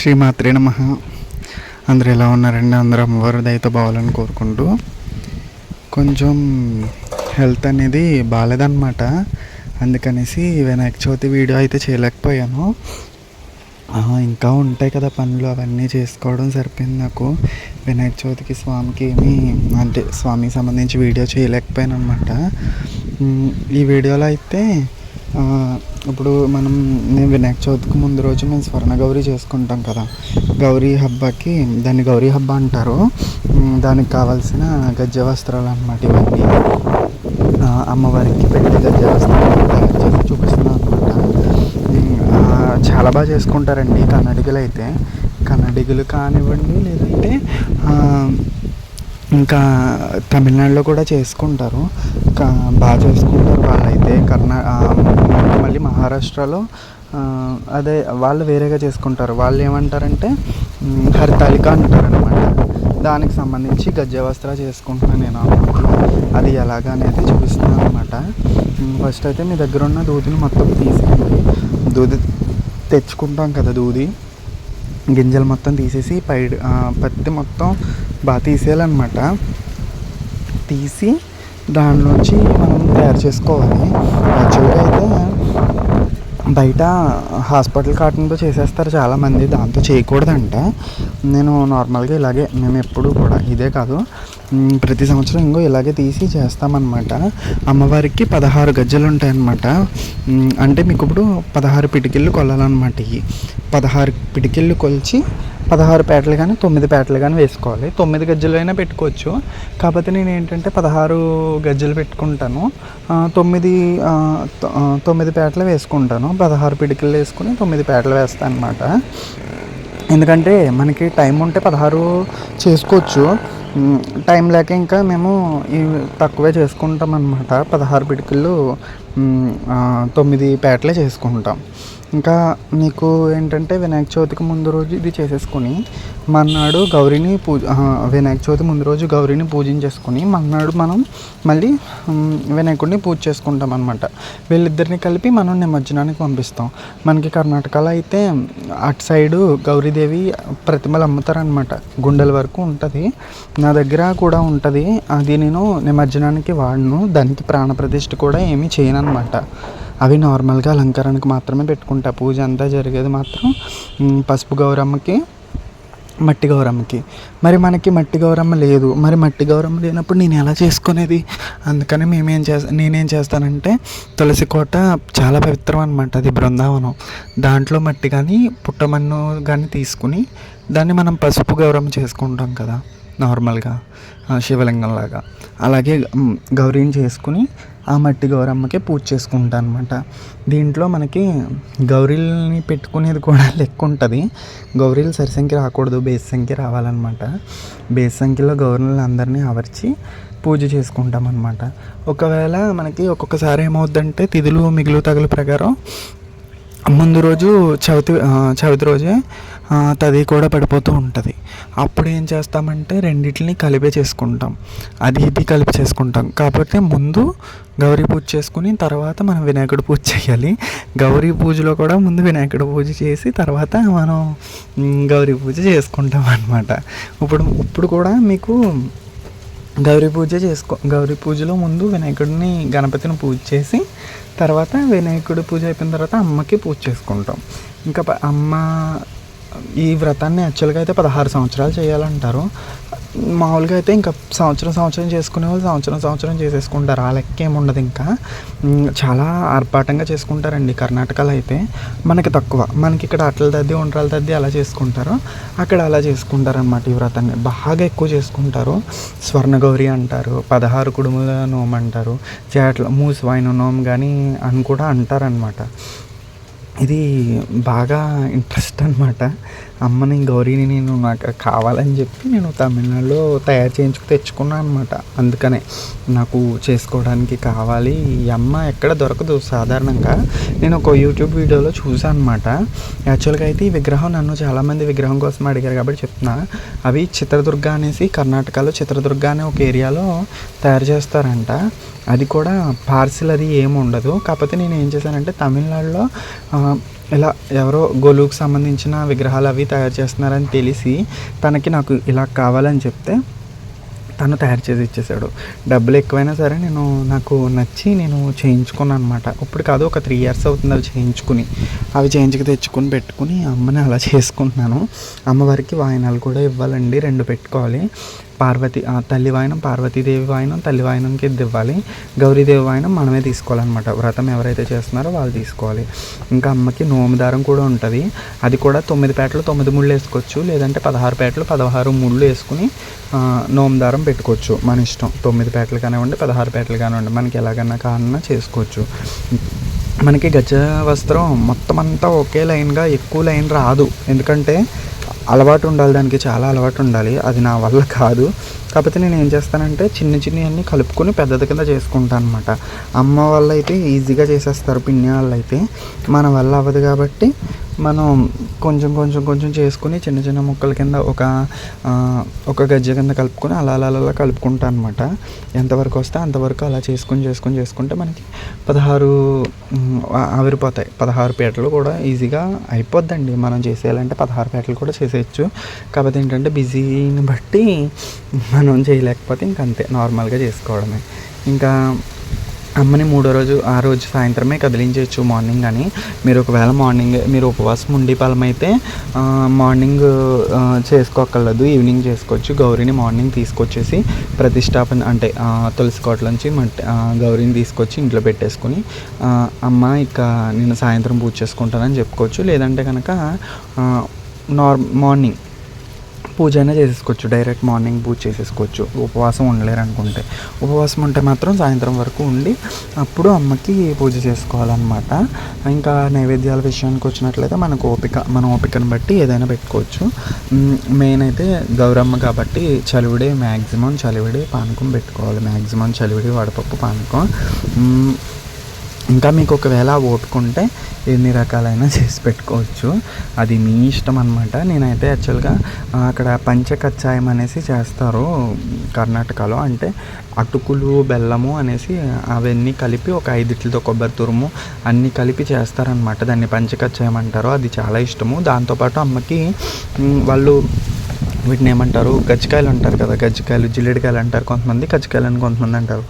శ్రీమాత్రే నమ. అందరూ ఎలా ఉన్నారండి? అందరూ అమ్మవారి దయతో బావాలని కోరుకుంటూ. కొంచెం హెల్త్ అనేది బాగాలేదన్నమాట అందుకనేసి వినాయక చవితి వీడియో అయితే చేయలేకపోయాను. ఇంకా ఉంటాయి కదా పనులు. అవన్నీ చేసుకోవడం సరిపోయింది నాకు. వినాయక చవితికి స్వామికి ఏమి అంటే స్వామికి సంబంధించి వీడియో చేయలేకపోయాను అనమాట ఈ వీడియోలో అయితే ఇప్పుడు మనం మేము వినాయక చవితికి ముందు రోజు మేము స్వర్ణ గౌరీ చేసుకుంటాం కదా. గౌరీ హబ్బాకి దాన్ని గౌరీ హబ్బ అంటారు. దానికి కావాల్సిన గజ్జ వస్త్రాలు అనమాట ఇవన్నీ అమ్మవారికి పెట్టి గజ్జ వస్త్రాలు తయారు చేసి చూపిస్తున్నాను అనమాట చాలా బాగా చేసుకుంటారండి కన్నడిగలు అయితే కన్నడిగలు కానివ్వండి లేదంటే ఇంకా తమిళనాడులో కూడా చేసుకుంటారు. బాగా చేసుకుంటారు వాళ్ళైతే. కర్ణా మళ్ళీ మహారాష్ట్రలో అదే వాళ్ళు వేరేగా చేసుకుంటారు. వాళ్ళు ఏమంటారంటే మ్, హరితాళిక అంటారనమాట దానికి సంబంధించి గజ్జ వస్త్ర చేసుకుంటున్నాను నేను అది ఎలాగా అనేది చూపిస్తున్నాను అనమాట ఫస్ట్ అయితే మీ దగ్గర ఉన్న దూదిని మొత్తం తీసుకుని దూది తెచ్చుకుంటాం కదా దూది. గింజలు మొత్తం తీసేసి పై పత్తి మొత్తం బాగా తీసేయాలన్నమాట. తీసి దానిలోంచి మనం తయారు చేసుకోవాలి. యాక్చువల్గా అయితే బయట హాస్పిటల్ కాటన్తో చేసేస్తారు చాలామంది దాంతో చేయకూడదంట. నేను నార్మల్గా ఇలాగే మేము ఎప్పుడు కూడా ఇదే కాదు ప్రతి సంవత్సరం ఇంకో ఇలాగే తీసి చేస్తామన్నమాట. అమ్మవారికి పదహారు గజ్జలు ఉంటాయన్నమాట అంటే మీకు ఇప్పుడు పదహారు పిటికిళ్ళు కొల్లాలన్నమాట ఇవి. పదహారు పిటికిళ్ళు కొలిచి పదహారు పేటలు కానీ తొమ్మిది పేటలు కానీ వేసుకోవాలి. తొమ్మిది గజ్జలు అయినా పెట్టుకోవచ్చు. కాకపోతే నేను ఏంటంటే పదహారు గజ్జలు పెట్టుకుంటాను. తొమ్మిది తొ- తొమ్మిది పేటలు వేసుకుంటాను. పదహారు పిడికిలు వేసుకుని తొమ్మిది పేటలు వేస్తాను అనమాట ఎందుకంటే మనకి టైం ఉంటే పదహారు చేసుకోవచ్చు. టైం లేక ఇంకా మేము తక్కువే చేసుకుంటాం అనమాట పదహారు పిడికిళ్ళు తొమ్మిది పేటలే చేసుకుంటాం. ఇంకా మీకు ఏంటంటే వినాయక చవితికి ముందు రోజు ఇది చేసేసుకొని మర్నాడు గౌరీని పూజ వినాయక చవితి ముందు రోజు గౌరీని పూజించేసుకొని మర్నాడు మనం మళ్ళీ వినాయకుడిని పూజ చేసుకుంటాం అనమాట వీళ్ళిద్దరిని కలిపి మనం నిమజ్జనానికి పంపిస్తాం. మనకి కర్ణాటకలో అయితే అటు సైడు గౌరీదేవి ప్రతిమలు అమ్ముతారనమాట గుండెల వరకు ఉంటుంది. నా దగ్గర కూడా ఉంటుంది. అది నేను నిమజ్జనానికి వాడను. దానికి ప్రాణప్రతిష్ఠ కూడా ఏమీ చేయను అనమాట అవి నార్మల్గా అలంకరణకు మాత్రమే పెట్టుకుంటా. పూజ అంతా జరిగేది మాత్రం పసుపు గౌరమ్మకి మట్టి గౌరమ్మకి. మరి మనకి మట్టి గౌరమ్మ లేదు. మరి మట్టి గౌరమ్మ లేనప్పుడు నేను ఎలా చేసుకునేది? అందుకని మేమేం చేస్తా నేనేం చేస్తానంటే తులసి కోట చాలా పవిత్రం అనమాట అది బృందావనం. దాంట్లో మట్టి కానీ పుట్టమన్ను కానీ తీసుకుని దాన్ని మనం పసుపు గౌరమ్మ చేసుకుంటాం కదా. నార్మల్గా శివలింగంలాగా. అలాగే గౌరీని చేసుకుని ఆ మట్టి గౌరమ్మకి పూజ చేసుకుంటా అనమాట దీంట్లో మనకి గౌరీల్ని పెట్టుకునేది కూడా లెక్క ఉంటుంది. గౌరీలు సరిసంఖ్య రాకూడదు బేస్ సంఖ్య రావాలన్నమాట. బేస్ సంఖ్యలో గౌరీలను అందరినీ ఆవర్చి పూజ చేసుకుంటాం అనమాట ఒకవేళ మనకి ఒక్కొక్కసారి ఏమవుద్దంటే తిథులు మిగులు తగులు ప్రకారం ముందు రోజు చవితి చవితి రోజే తది కూడా పడిపోతూ ఉంటుంది. అప్పుడు ఏం చేస్తామంటే రెండింటిని కలిపే చేసుకుంటాం. అది ఇది కలిపి చేసుకుంటాం. కాబట్టి ముందు గౌరీ పూజ చేసుకుని తర్వాత మనం వినాయకుడి పూజ చేయాలి. గౌరీ పూజలో కూడా ముందు వినాయకుడి పూజ చేసి తర్వాత మనం గౌరీ పూజ చేసుకుంటాం అనమాట ఇప్పుడు ఇప్పుడు కూడా మీకు గౌరీ పూజ చేసుకో గౌరీ పూజలో ముందు వినాయకుడిని గణపతిని పూజ చేసి తర్వాత వినాయకుడి పూజ అయిపోయిన తర్వాత అమ్మకి పూజ చేసుకుంటాం. ఇంకా అమ్మ ఈ వ్రతాన్ని యాక్చువల్గా అయితే పదహారు సంవత్సరాలు చేయాలంటారు. మామూలుగా అయితే ఇంకా సంవత్సరం సంవత్సరం చేసుకునే వాళ్ళు సంవత్సరం సంవత్సరం చేసేసుకుంటారు. ఆ లెక్క ఏముండదు ఇంకా. చాలా ఆర్భాటంగా చేసుకుంటారండి కర్ణాటకలో అయితే. మనకి తక్కువ. మనకి ఇక్కడ అట్ల దద్ది ఒంట్రాల దద్ది అలా చేసుకుంటారు. అక్కడ అలా చేసుకుంటారనమాట ఈ వ్రతాన్ని. బాగా ఎక్కువ చేసుకుంటారు. స్వర్ణగౌరి అంటారు పదహారు కుడుముల నోము అంటారు చేట్ల మూసివాయిన నోము కానీ అని కూడా అంటారనమాట ఇది బాగా ఇంట్రెస్ట్ అనమాట అమ్మని గౌరీని నేను నాకు కావాలని చెప్పి నేను తమిళనాడులో తయారు చేయించుకు తెచ్చుకున్నాను అనమాట అందుకనే నాకు చేసుకోవడానికి కావాలి. ఈ అమ్మ ఎక్కడ దొరకదు సాధారణంగా. నేను ఒక యూట్యూబ్ వీడియోలో చూసాను అనమాట యాక్చువల్గా అయితే ఈ విగ్రహం నన్ను చాలామంది విగ్రహం కోసం అడిగారు కాబట్టి చెప్తున్నా. అవి చిత్రదుర్గ అనేసి కర్ణాటకలో చిత్రదుర్గ అనే ఒక ఏరియాలో తయారు చేస్తారంట. అది కూడా పార్సిల్ అది ఏమి ఉండదు. కాకపోతే నేను ఏం చేశానంటే తమిళనాడులో ఇలా ఎవరో గొలువుకు సంబంధించిన విగ్రహాలు అవి తయారు చేస్తున్నారని తెలిసి తనకి నాకు ఇలా కావాలని చెప్తే తను తయారు చేసి ఇచ్చేసాడు. డబ్బులు ఎక్కువైనా సరే నేను నాకు నచ్చి నేను చేయించుకున్నాను అనమాట ఇప్పుడు కాదు ఒక త్రీ ఇయర్స్ అవుతుంది అవి చేయించుకుని. అవి చేయించుకు తెచ్చుకొని పెట్టుకుని అమ్మని అలా చేసుకుంటున్నాను. అమ్మవారికి వాయినాలు కూడా ఇవ్వాలండి రెండు పెట్టుకోవాలి. పార్వతి ఆ, తల్లి వాయనం పార్వతీదేవి వాయనం తల్లి వాయనంకి ఇది ఇవ్వాలి. గౌరీదేవి వాయనం మనమే తీసుకోవాలన్నమాట. వ్రతం ఎవరైతే చేస్తున్నారో వాళ్ళు తీసుకోవాలి. ఇంకా అమ్మకి నోము దారం కూడా ఉంటుంది. అది కూడా తొమ్మిది పేటలు తొమ్మిది ముళ్ళు వేసుకోవచ్చు. లేదంటే పదహారు పేటలు పదహారు ముళ్ళు వేసుకుని నోముదారం నోము దారం పెట్టుకోవచ్చు. మన ఇష్టం. తొమ్మిది పేటలు కానివ్వండి పదహారు పేటలు కానివ్వండి మనకి ఎలాగన్నా కానన్నా చేసుకోవచ్చు. మనకి గజ వస్త్రం మొత్తం అంతా ఒకే లైన్గా ఎక్కువ లైన్ రాదు. ఎందుకంటే అలవాటు ఉండాలి దానికి చాలా అలవాటు ఉండాలి. అది నా వల్ల కాదు. కాకపోతే నేను ఏం చేస్తానంటే చిన్న చిన్న అన్నీ కలుపుకొని పెద్దది కింద చేసుకుంటాను అనమాట అమ్మ వాళ్ళు అయితే ఈజీగా చేసేస్తారు పిన్ని వాళ్ళు అయితే మన వల్ల అవ్వదు కాబట్టి మనం కొంచెం కొంచెం కొంచెం చేసుకుని చిన్న చిన్న ముక్కల కింద ఒక ఒక గజ్జ కింద కలుపుకొని అలా అలా అలా కలుపుకుంటా అనమాట ఎంతవరకు వస్తే అంతవరకు అలా చేసుకుని చేసుకుని చేసుకుంటే మనకి పదహారు ఆవిరిపోతాయి. పదహారు పీటలు కూడా ఈజీగా అయిపోద్దండి. మనం చేసేయాలంటే పదహారు పీటలు కూడా చేసేయచ్చు. కాకపోతే ఏంటంటే బిజీని బట్టి మనం చేయలేకపోతే ఇంక అంతే. నార్మల్గా చేసుకోవడమే. ఇంకా అమ్మని మూడో రోజు ఆ రోజు సాయంత్రమే కదిలించవచ్చు మార్నింగ్ అని. మీరు ఒకవేళ మార్నింగ్ మీరు ఉపవాసం ఉండి అయితే మార్నింగ్ ఆ, చేసుకోక్కర్లేదు ఈవినింగ్ చేసుకోవచ్చు. గౌరీని మార్నింగ్ తీసుకొచ్చేసి ప్రతిష్టాపన అంటే తులసి కోటలోంచి మట్టి గౌరీని తీసుకొచ్చి ఇంట్లో పెట్టేసుకుని అమ్మ ఇక నేను సాయంత్రం పూజ చేసుకుంటానని చెప్పుకోవచ్చు. లేదంటే కనుక నార్ మార్నింగ్ పూజ అయినా చేసేసుకోవచ్చు. డైరెక్ట్ మార్నింగ్ పూజ చేసేసుకోవచ్చు. ఉపవాసం ఉండలేరు అనుకుంటే ఉపవాసం ఉంటే మాత్రం సాయంత్రం వరకు ఉండి అప్పుడు అమ్మకి పూజ చేసుకోవాలన్నమాట. ఇంకా నైవేద్యాల విషయానికి వచ్చినట్లయితే మనకు ఓపిక మన ఓపికను బట్టి ఏదైనా పెట్టుకోవచ్చు. మెయిన్ అయితే గౌరమ్మ కాబట్టి చలివిడే మ్యాక్సిమం చలివిడే పానకం పెట్టుకోవాలి. మ్యాక్సిమం చలివిడి వడపప్పు పానకం. ఇంకా మీకు ఒకవేళ ఓపుకుంటే ఎన్ని రకాలైన చేసి పెట్టుకోవచ్చు. అది మీ ఇష్టం అనమాట నేనైతే యాక్చువల్గా అక్కడ పంచకచ్చాయం అనేసి చేస్తారు కర్ణాటకలో. అంటే అటుకులు బెల్లము అనేసి అవన్నీ కలిపి ఒక ఐదిట్లతో కొబ్బరి తురుము అన్నీ కలిపి చేస్తారనమాట దాన్ని పంచకచ్చాయం అంటారు. అది చాలా ఇష్టము. దాంతోపాటు అమ్మకి వాళ్ళు వీటిని ఏమంటారు? గజ్జికాయలు అంటారు కదా గజ్జికాయలు జిల్లెడికాయలు అంటారు. కొంతమంది గజ్జికాయలు అని కొంతమంది అంటారు.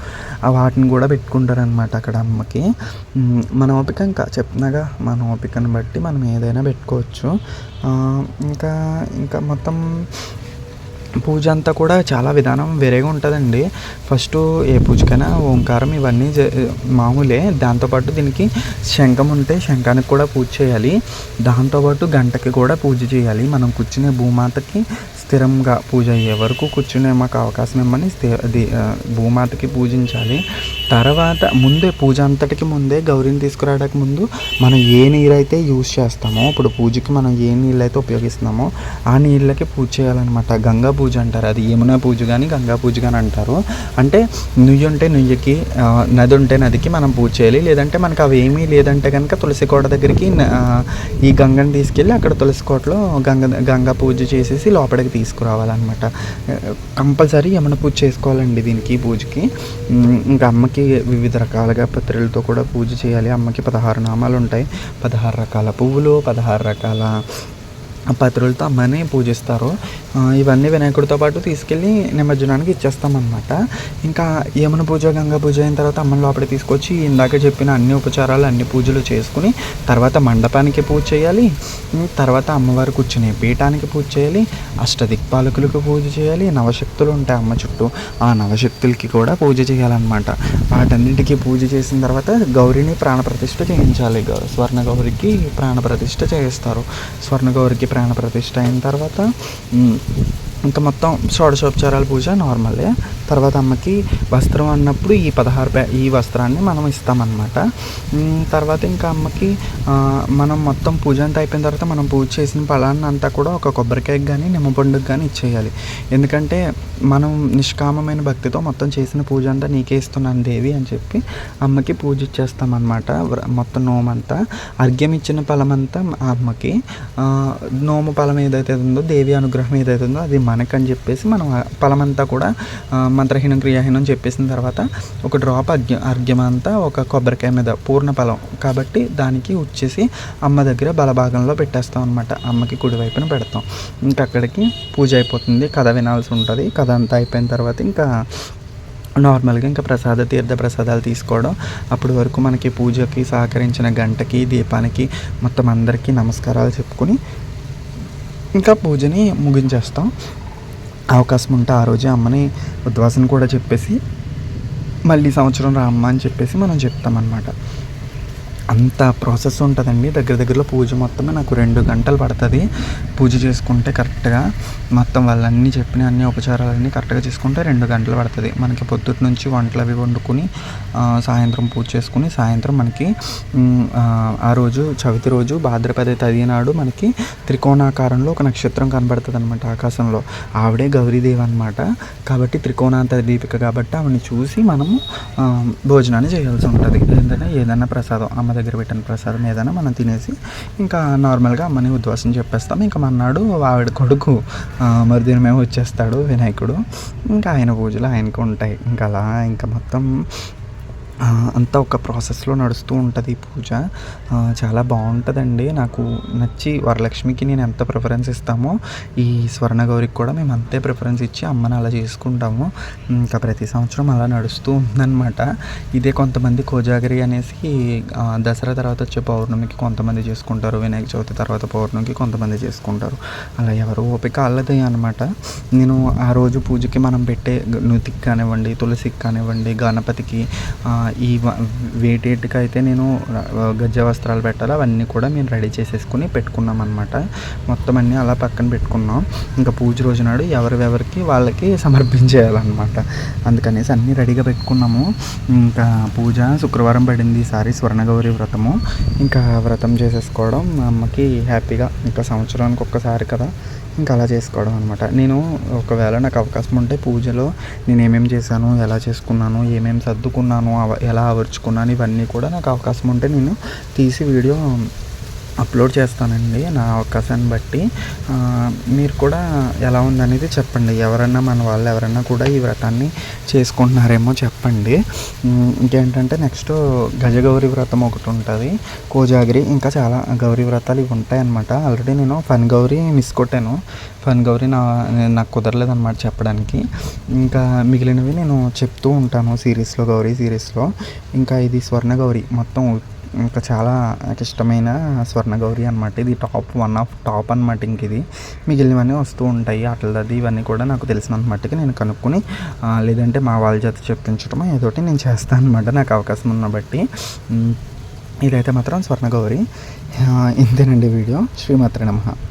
ఆ వాటిని కూడా పెట్టుకుంటారు అనమాట అక్కడ అమ్మకి. మన ఓపిక ఇంకా చెప్తున్నాగా మన ఓపికను బట్టి మనం ఏదైనా పెట్టుకోవచ్చు. ఇంకా ఇంకా మొత్తం పూజ అంతా కూడా చాలా విధానం వేరేగా ఉంటుందండి. ఫస్ట్ ఏ పూజకైనా ఓంకారం ఇవన్నీ జ- మామూలే. దాంతోపాటు దీనికి శంఖం ఉంటే శంఖానికి కూడా పూజ చేయాలి. దాంతోపాటు గంటకి కూడా పూజ చేయాలి. మనం కూర్చునే భూమాతకి స్థిరంగా పూజ అయ్యే వరకు కూర్చునే మాకు అవకాశం ఇమ్మని స్థి- అది భూమాతకి పూజించాలి. తర్వాత ముందే పూజ అంతటికి ముందే గౌరీని తీసుకురావడానికి ముందు మనం ఏ నీరైతే యూజ్ చేస్తామో ఇప్పుడు పూజకి మనం ఏ నీళ్ళు అయితే ఉపయోగిస్తున్నామో ఆ నీళ్ళకి పూజ చేయాలన్నమాట. గంగా పూజ అంటారు. అది యమునా పూజ కానీ గంగా పూజ కానీ అంటారు. అంటే నుయ్యి ఉంటే నుయ్యికి నది ఉంటే నదికి మనం పూజ చేయాలి. లేదంటే మనకు అవి ఏమీ లేదంటే కనుక తులసి కోట దగ్గరికి ఈ గంగని తీసుకెళ్ళి అక్కడ తులసి కోటలో గంగ గంగా పూజ చేసేసి లోపలికి తీసుకురావాలన్నమాట. కంపల్సరీ యమన పూజ చేసుకోవాలండి దీనికి పూజకి. ఇంకా అమ్మకి వివిధ రకాలుగా పత్రులతో కూడా పూజ చేయాలి. అమ్మకి పదహారు నామాలు ఉంటాయి పదహారు రకాల పువ్వులు పదహారు రకాల పత్రులతో అమ్మని పూజిస్తారు. ఇవన్నీ వినాయకుడితో పాటు తీసుకెళ్ళి నిమజ్జనానికి ఇచ్చేస్తామన్నమాట. ఇంకా యమున పూజ గంగా పూజ అయిన తర్వాత అమ్మని లోపలికి తీసుకొచ్చి ఇందాక చెప్పిన అన్ని ఉపచారాలు అన్ని పూజలు చేసుకుని తర్వాత మండపానికి పూజ చేయాలి. తర్వాత అమ్మవారు కూర్చునే పీఠానికి పూజ చేయాలి. అష్టదిక్పాలకులకు పూజ చేయాలి. నవశక్తులు ఉంటాయి అమ్మ చుట్టూ. ఆ నవశక్తులకి కూడా పూజ చేయాలన్నమాట. వాటన్నిటికీ పూజ చేసిన తర్వాత గౌరిని ప్రాణప్రతిష్ఠ చేయించాలి. గౌ- స్వర్ణ గౌరికి ప్రాణప్రతిష్ఠ చేస్తారు స్వర్ణ గౌరికి ప్రాణప్రతిష్ఠ అయిన తర్వాత ఇంకా మొత్తం షోడశోపచారాల పూజ నార్మలే. తర్వాత అమ్మకి వస్త్రం అన్నప్పుడు ఈ పదహారు ఈ వస్త్రాన్ని మనం ఇస్తామన్నమాట. తర్వాత ఇంకా అమ్మకి మనం మొత్తం పూజ అంతా అయిపోయిన తర్వాత మనం పూజ చేసిన ఫలాన్ని అంతా కూడా ఒక కొబ్బరికాయకి కానీ నిమ్మపండుకి కానీ ఇచ్చేయాలి. ఎందుకంటే మనం నిష్కామమైన భక్తితో మొత్తం చేసిన పూజ అంతా నీకే ఇస్తున్నాను దేవి అని చెప్పి అమ్మకి పూజ ఇచ్చేస్తామన్నమాట. మొత్తం నోమంతా. అర్ఘ్యం ఇచ్చిన ఫలం అంతా అమ్మకి నోము ఫలం ఏదైతే ఉందో దేవి అనుగ్రహం ఏదైతే ఉందో అది మనకని చెప్పేసి మనం ఫలమంతా కూడా మంత్రహీనం క్రియాహీనం చెప్పేసిన తర్వాత ఒక డ్రాప్ అర్ఘ్య అర్ఘ్యం అంతా ఒక కొబ్బరికాయ మీద పూర్ణ ఫలం. కాబట్టి దానికి వచ్చేసి అమ్మ దగ్గర బలభాగంలో పెట్టేస్తాం అనమాట అమ్మకి కుడివైపున పెడతాం. ఇంకా అక్కడికి పూజ అయిపోతుంది. కథ వినాల్సి ఉంటుంది. కథ అంతా అయిపోయిన తర్వాత ఇంకా నార్మల్గా ఇంకా ప్రసాద తీర్థ ప్రసాదాలు తీసుకోవడం. అప్పటి వరకు మనకి పూజకి సహకరించిన గంటకి దీపానికి మొత్తం అందరికీ నమస్కారాలు చెప్పుకొని ఇంకా పూజని ముగించేస్తాం. అవకాశం ఉంటే ఆ రోజే అమ్మని ఉద్వాసన కూడా చెప్పేసి మళ్ళీ సంవత్సరం రామ్మ అని చెప్పేసి మనం చెప్తామన్నమాట. అంత ప్రాసెస్ ఉంటుందండి. దగ్గర దగ్గరలో పూజ మొత్తమే నాకు రెండు గంటలు పడుతుంది. పూజ చేసుకుంటే కరెక్ట్గా మొత్తం వాళ్ళన్నీ చెప్పిన అన్ని ఉపచారాలన్నీ కరెక్ట్గా చేసుకుంటే రెండు గంటలు పడుతుంది. మనకి పొద్దుటి నుంచి వంటలు అవి వండుకుని సాయంత్రం పూజ చేసుకుని సాయంత్రం మనకి ఆ, రోజు చవితి రోజు భాద్రపద తది నాడు మనకి త్రికోణాకారంలో ఒక నక్షత్రం కనబడుతుంది అనమాట ఆకాశంలో. ఆవిడే గౌరీదేవి అనమాట కాబట్టి త్రికోణాంత దీపిక కాబట్టి ఆవిడని చూసి మనము భోజనాన్ని చేయాల్సి ఉంటుంది. ఏంటంటే ఏదైనా ప్రసాదం. అమ్మ దగ్గర పెట్టిన ప్రసాదం ఏదైనా మనం తినేసి ఇంకా నార్మల్గా అమ్మని ఉద్వాసం చెప్పేస్తాం. ఇంకా మన్నాడు ఆవిడ కొడుకు మరుదినమే వచ్చేస్తాడు వినాయకుడు. ఇంకా ఆయన పూజలు ఆయనకు ఉంటాయి. ఇంకా అలా ఇంకా మొత్తం అంతా ఒక ప్రాసెస్లో నడుస్తూ ఉంటుంది ఈ పూజ. చాలా బాగుంటుందండి నాకు నచ్చి వరలక్ష్మికి నేను ఎంత ప్రిఫరెన్స్ ఇస్తామో ఈ స్వర్ణగౌరికి కూడా మేము అంతే ప్రిఫరెన్స్ ఇచ్చి అమ్మని అలా చేసుకుంటాము. ఇంకా ప్రతి సంవత్సరం అలా నడుస్తూ ఉందన్నమాట. ఇదే కొంతమంది కోజాగిరి అనేసి దసరా తర్వాత వచ్చే పౌర్ణమికి కొంతమంది చేసుకుంటారు. వినాయక చవితి తర్వాత పౌర్ణమికి కొంతమంది చేసుకుంటారు. అలా ఎవరు ఓపిక అల్లదే అనమాట నేను ఆ రోజు పూజకి మనం పెట్టే నుతికి కానివ్వండి తులసికి కానివ్వండి గణపతికి ఈ వ- వేటేటికి అయితే నేను గజ్జ వస్త్రాలు పెట్టాలి అవన్నీ కూడా మేము రెడీ చేసేసుకుని పెట్టుకున్నాం అనమాట మొత్తం అన్నీ అలా పక్కన పెట్టుకున్నాం. ఇంకా పూజ రోజు నాడు ఎవరివెవరికి వాళ్ళకి సమర్పించేయాలన్నమాట అందుకనేసి అన్నీ రెడీగా పెట్టుకున్నాము. ఇంకా పూజ శుక్రవారం పడింది ఈసారి స్వర్ణగౌరి వ్రతము. ఇంకా వ్రతం చేసేసుకోవడం మా అమ్మకి హ్యాపీగా. ఇంకా సంవత్సరానికి ఒక్కసారి కదా. ఇంకా అలా చేసుకోవడం అనమాట నేను ఒకవేళ నాకు అవకాశం ఉంటే పూజలో నేను ఏమేమి చేశాను ఎలా చేసుకున్నాను ఏమేమి సర్దుకున్నాను అవ- ఎలా అవర్చుకున్నాను ఇవన్నీ కూడా నాకు అవకాశం ఉంటే నేను తీసి వీడియో అప్లోడ్ చేస్తానండి నా అవకాశాన్ని బట్టి. మీరు కూడా ఎలా ఉందనేది చెప్పండి. ఎవరన్నా మన వాళ్ళు ఎవరన్నా కూడా ఈ వ్రతాన్ని చేసుకుంటున్నారేమో చెప్పండి. ఇంకేంటంటే నెక్స్ట్ గజగౌరి వ్రతం ఒకటి ఉంటుంది. కోజాగిరి ఇంకా చాలా గౌరీ వ్రతాలు ఇవి ఉంటాయన్నమాట. ఆల్రెడీ నేను ఫన్ గౌరీ మిస్ కొట్టాను. ఫన్ గౌరీ నా నాకు కుదరలేదు అనమాట చెప్పడానికి. ఇంకా మిగిలినవి నేను చెప్తూ ఉంటాను సిరీస్లో గౌరీ సిరీస్లో. ఇంకా ఇది స్వర్ణ గౌరీ మొత్తం ఇంకా చాలా నాకు ఇష్టమైన స్వర్ణగౌరి అనమాట ఇది టాప్ వన్ ఆఫ్ టాప్ అనమాట ఇంక ఇది. మిగిలినవన్నీ వస్తూ ఉంటాయి అట్లది ఇవన్నీ కూడా నాకు తెలిసినంత మట్టుకు నేను కనుక్కొని లేదంటే మా వాళ్ళ చేత చెప్పించడం ఏదోటి నేను చేస్తాను అనమాట నాకు అవకాశం ఉన్న బట్టి. ఇదైతే మాత్రం స్వర్ణగౌరి. ఇంతేనండి వీడియో. శ్రీమాత్రి నమః.